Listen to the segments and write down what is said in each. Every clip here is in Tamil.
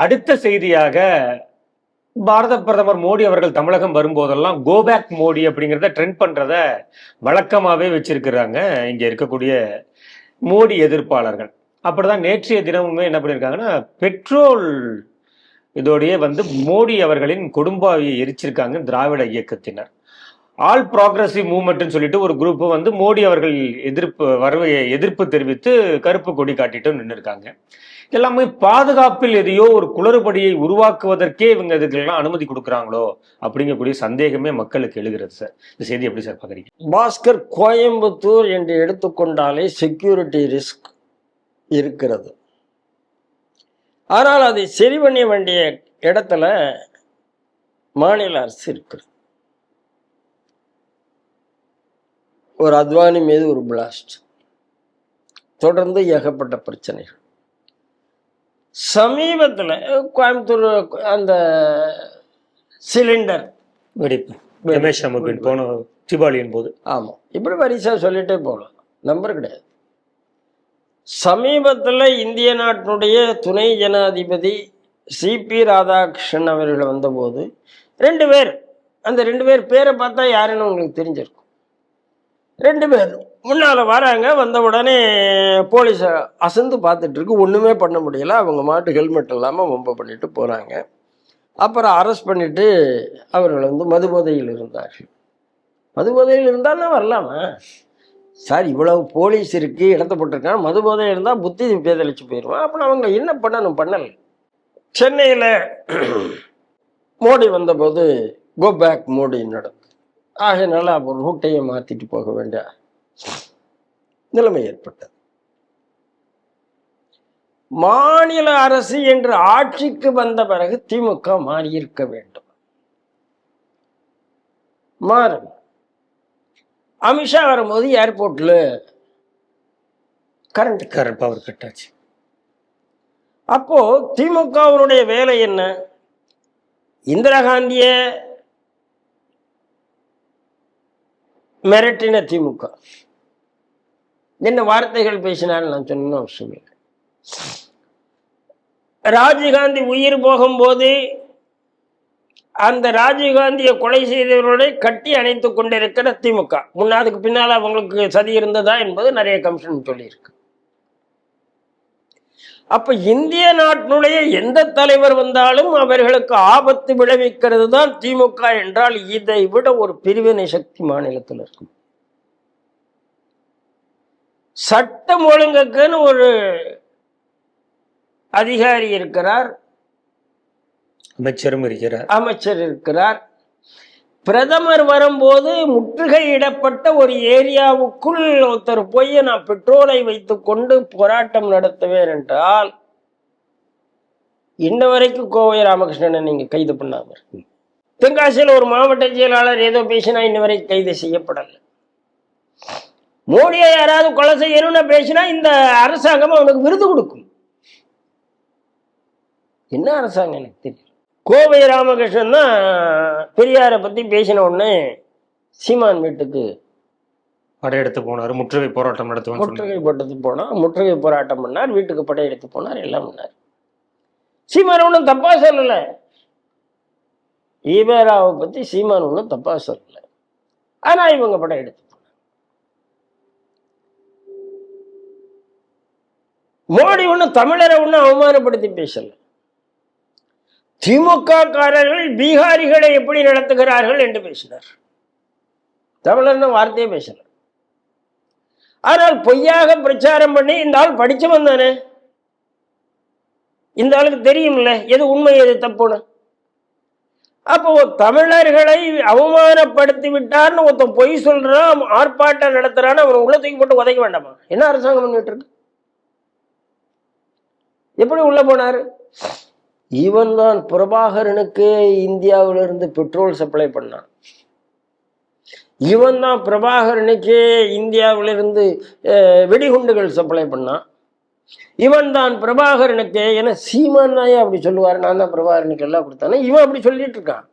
அடுத்த செய்தியாக பாரத பிரதமர் மோடி அவர்கள் தமிழகம் வரும்போதெல்லாம் கோபேக் மோடி அப்படிங்கிறத ட்ரெண்ட் பண்றத வழக்கமாகவே வச்சிருக்கிறாங்க. இங்க இருக்கக்கூடிய மோடி எதிர்ப்பாளர்கள். அப்படிதான் நேற்றைய தினமுமே என்ன பண்ணியிருக்காங்கன்னா பெட்ரோல் இதோடைய வந்து மோடி அவர்களின் கொடும்பாவியை எரிச்சிருக்காங்க திராவிட இயக்கத்தினர். ஆல் ப்ராக்ரஸிவ் மூவ்மெண்ட்னு சொல்லிட்டு ஒரு குரூப் வந்து மோடி அவர்கள் எதிர்ப்பு வரவையை எதிர்ப்பு தெரிவித்து கருப்பு கொடி காட்டிட்டு நின்று இருக்காங்க எல்லாமே பாதுகாப்பில் எதையோ ஒரு குளறுபடியை உருவாக்குவதற்கே இவங்க இதுக்கெல்லாம் அனுமதி கொடுக்குறாங்களோ அப்படிங்கக்கூடிய சந்தேகமே மக்களுக்கு எழுகிறது சார். இந்த செய்தி எப்படி சார் பார்க்குறீங்க? பாஸ்கர் கோயம்புத்தூர் என்று எடுத்துக்கொண்டாலே செக்யூரிட்டி ரிஸ்க் இருக்கிறது. ஆனால் அதை சரி பண்ண வேண்டிய இடத்துல மாநில அரசு இருக்கிறது. ஒரு அத்வானி மீது ஒரு பிளாஸ்ட் தொடர்ந்து ஏகப்பட்ட பிரச்சனைகள். சமீபத்தில் கோயம்புத்தூர் அந்த சிலிண்டர் வெடிப்பு. ரமேஷ் அமுபின் போன தீபாவளியின் போது. ஆமாம் இப்படி வரிசா சொல்லிட்டே போகலாம். நம்பர் கிடையாது. சமீபத்தில் இந்திய நாட்டினுடைய துணை ஜனாதிபதி சிபி ராதாகிருஷ்ணன் அவர்கள் வந்தபோது ரெண்டு பேர் அந்த ரெண்டு பேர் பேரை பார்த்தா யாருன்னு உங்களுக்கு தெரிஞ்சிருக்கும். ரெண்டு பேர் முன்னால் வராங்க வந்த உடனே போலீஸை அசந்து பார்த்துட்ருக்கு ஒன்றுமே பண்ண முடியல. அவங்க மாட்டு ஹெல்மெட் இல்லாமல் வம்ப பண்ணிட்டு போகிறாங்க அப்புறம் அரெஸ்ட் பண்ணிவிட்டு அவர்கள் வந்து மதுபோதையில் இருந்தார்கள். மதுபோதையில் இருந்தாலும் வரலாமா? சார் இவ்வளவு போலீஸ் இருக்குது இடத்த போட்டிருக்கான் மதுபோதை இருந்தால் புத்தி பேதளிச்சு போயிடுவான் அப்புறம் அவங்க என்ன பண்ணணும்? பண்ணலை. சென்னையில் மோடி வந்தபோது கோ பேக் மோடி நடந்து ஆகையினால அப்போ ரூட்டையே மாற்றிட்டு போக வேண்டிய நிலைமை ஏற்பட்டது. மாநில அரசு என்று ஆட்சிக்கு வந்த பிறகு திமுக மாறியிருக்க வேண்டும். மாறும். அமித்ஷா வரும்போது ஏர்போர்ட்ல கரண்ட்காரர் பவர் கட் ஆச்சு. அப்போ திமுகவினுடைய வேலை என்ன? இந்திரா காந்திய மிரட்டின திமுக. என்ன வார்த்தைகள் பேசினாலும் நான் சொன்ன அவசியம் இல்லை. ராஜீவ்காந்தி உயிர் போகும்போது அந்த ராஜீவ்காந்தியை கொலை செய்தவர்களை கட்டி அணைத்துக் கொண்டிருக்கிற திமுக. முன்னாதுக்கு பின்னால் அவங்களுக்கு சதி இருந்ததா என்பது நிறைய கமிஷன் சொல்லியிருக்கு. அப்ப இந்திய நாட்டினுடைய எந்த தலைவர் வந்தாலும் அவர்களுக்கு ஆபத்து விளைவிக்கிறது தான் திமுக என்றால் இதை விட ஒரு பிரிவினை சக்தி மாநிலத்தில் இருக்கும். சட்டம் ஒழுங்குக்குன்னு ஒரு அதிகாரி இருக்கிறார். அமைச்சரும் இருக்கிறார். அமைச்சர் இருக்கிறார். பிரதமர் வரும்போது முற்றுகையிடப்பட்ட ஒரு ஏரியாவுக்குள் ஒருத்தர் போய் நான் பெட்ரோலை வைத்து கொண்டு போராட்டம் நடத்துவேன் என்றால் இன்ன வரைக்கும் கோவை ராமகிருஷ்ணனை நீங்க கைது பண்ணாம இருக்கீங்க தென்காசியில் ஒரு மாவட்ட செயலாளர் ஏதோ பேசினா இன்ன வரைக்கும் கைது செய்யப்படலை. மோடியை யாராவது கொலை செய்யணும்னு பேசினா இந்த அரசாங்கம் அவனுக்கு விருது கொடுக்கும். என்ன அரசாங்கம் எனக்கு தெரியும்? கோவை ராமகிருஷ்ணன் தான் பெரியாரை பத்தி பேசின உடனே சீமான் வீட்டுக்கு படையெடுத்து போனாரு. முற்றுகை போராட்டம் நடத்துவோம் முற்றுகை போட்டது போனா முற்றுகை போராட்டம் பண்ணார் வீட்டுக்கு படையெடுத்து போனார் எல்லாம் பண்ணார். சீமான் ஒன்றும் தப்பா சொல்லல. ஈவேராவை பத்தி சீமான் ஒன்றும் தப்பா சொல்லல. ஆனா இவங்க படையெடுத்து போனாங்க. மோடி ஒன்றும் தமிழரை ஒன்றும் அவமானப்படுத்தி பேசல. திமுக காரர்கள் பீகாரிகளை எப்படி நடத்துகிறார்கள் என்று பேசினார். தமிழர்னு வார்த்தையே பேசல. ஆனால் பொய்யாக பிரச்சாரம் பண்ணி இந்த ஆள் படிச்சவன் தானே? இந்த ஆளுக்கு தெரியும்ல எது உண்மை எது தப்புன்னு? அப்போ தமிழர்களை அவமானப்படுத்தி விட்டார்னு ஒருத்தன் பொய் சொல்றான் ஆர்ப்பாட்டம் நடத்துறான்னு அவன் உள்ள தூக்கி போட்டு உதைக்க வேண்டாமா? என்ன அரசாங்கம் பண்ணிட்டு இருக்கு? எப்படி உள்ள போனாரு? இவன் தான் பிரபாகரனுக்கு இந்தியாவிலிருந்து பெட்ரோல் சப்ளை பண்ணான். இவன் தான் பிரபாகரனுக்கு இந்தியாவிலிருந்து வெடிகுண்டுகள் சப்ளை பண்ணான். இவன் தான் பிரபாகரனுக்கு என சீமான் தான் அப்படி சொல்லுவார் நான் தான் பிரபாகரனுக்கு எல்லாம் கொடுத்தானே இவன் அப்படி சொல்லிட்டு இருக்கான்.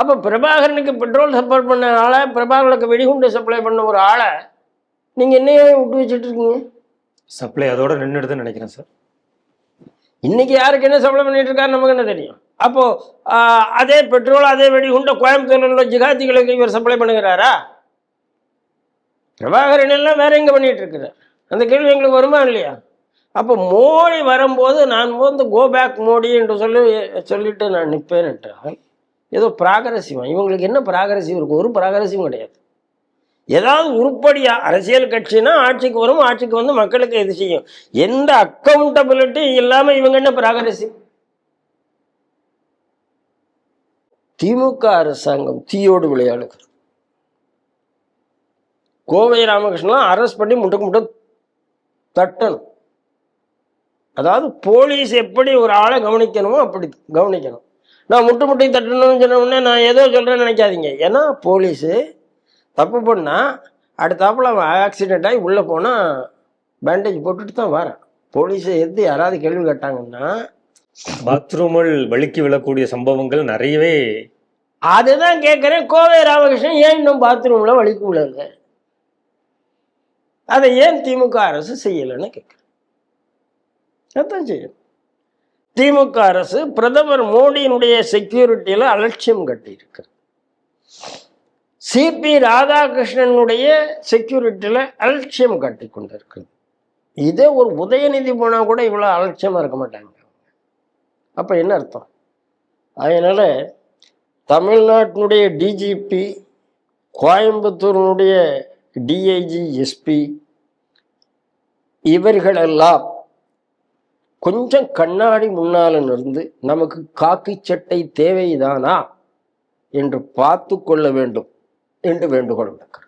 அப்ப பிரபாகரனுக்கு பெட்ரோல் சப்ளை பண்ண ஆளை பிரபாகரனுக்கு வெடிகுண்டு சப்ளை பண்ண ஒரு ஆளை நீங்க என்னையே விட்டு வச்சுட்டு இருக்கீங்க? சப்ளை அதோட நின்றுடுதுன்னு நினைக்கிறேன் சார் இன்னைக்கு யாருக்கு என்ன சப்ளை பண்ணிட்டு இருக்காரு நமக்கு என்ன தெரியும்? அப்போ அதே பெட்ரோல் அதே வெடிகுண்ட கோயம்புத்தூர்ல உள்ள ஜிகாதிகளுக்கு இவர் சப்ளை பண்ணுகிறாரா? பிரபாகரன் எல்லாம் வேற எங்க பண்ணிட்டு இருக்கிறார் அந்த கேள்வி எங்களுக்கு வருமா இல்லையா? அப்போ மோடி வரும்போது நான் வந்து கோ பேக் மோடி என்று சொல்லி சொல்லிட்டு நான் நிற்பேன் என்றால் ஏதோ பிராகரசியம் இவங்களுக்கு என்ன பிராகரசியம் இருக்கும்? ஒரு பிராகரசியம் கிடையாது. ஏதாவது உருப்படியா அரசியல் கட்சினா ஆட்சிக்கு வரும் ஆட்சிக்கு வந்து மக்களுக்கு இது செய்யும். எந்த அக்கௌண்டபிலிட்டி இல்லாம இவங்க என்ன பிராகரசி திமுக அரசாங்கம் தீயோடு விளையாடுகிறது. கோவை ராமகிருஷ்ணன் அரெஸ்ட் பண்ணி முட்டுக்கு முட்டை தட்டணும். அதாவது போலீஸ் எப்படி ஒரு ஆளை கவனிக்கணுமோ அப்படி கவனிக்கணும். நான் முட்டு முட்டையும் தட்டணும்னு சொன்ன உடனே நான் ஏதோ சொல்றேன்னு நினைக்காதீங்க. ஏன்னா போலீஸு தப்பு பண்ணா அடுத்தாப்புல அவன் ஆக்சிடென்ட் ஆகி உள்ளே போனால் பேண்டேஜ் போட்டுட்டு தான் வரேன். போலீஸை எது யாராவது கேள்வி கேட்டாங்கன்னா பாத்ரூமில் வழுக்கி விழக்கூடிய சம்பவங்கள் நிறையவே அதுதான் கேட்குறேன் கோவை ராமகிருஷ்ணன் ஏன் இன்னும் பாத்ரூமில் வலிக்கு விழல? அதை ஏன் திமுக அரசு செய்யலைன்னு கேட்குறேன் அதான் செய்யணும். திமுக அரசு பிரதமர் மோடியினுடைய செக்யூரிட்டியில் அலட்சியம் கட்டியிருக்கிறது சிபி ராதாகிருஷ்ணனுடைய செக்யூரிட்டியில் அலட்சியம் காட்டி கொண்டிருக்குது இதே ஒரு உதயநிதி போனால் கூட இவ்வளோ அலட்சியமாக இருக்க மாட்டாங்க. அப்போ என்ன அர்த்தம்? அதனால் தமிழ்நாட்டினுடைய டிஜிபி கோயம்புத்தூரினுடைய டிஐஜி எஸ்பி இவர்களெல்லாம் கொஞ்சம் கண்ணாடி முன்னால் இருந்து நமக்கு காக்கி சட்டை தேவைதானா என்று பார்த்து கொள்ள வேண்டும். என்று வேண்டுகோள் விடுக்கிறேன்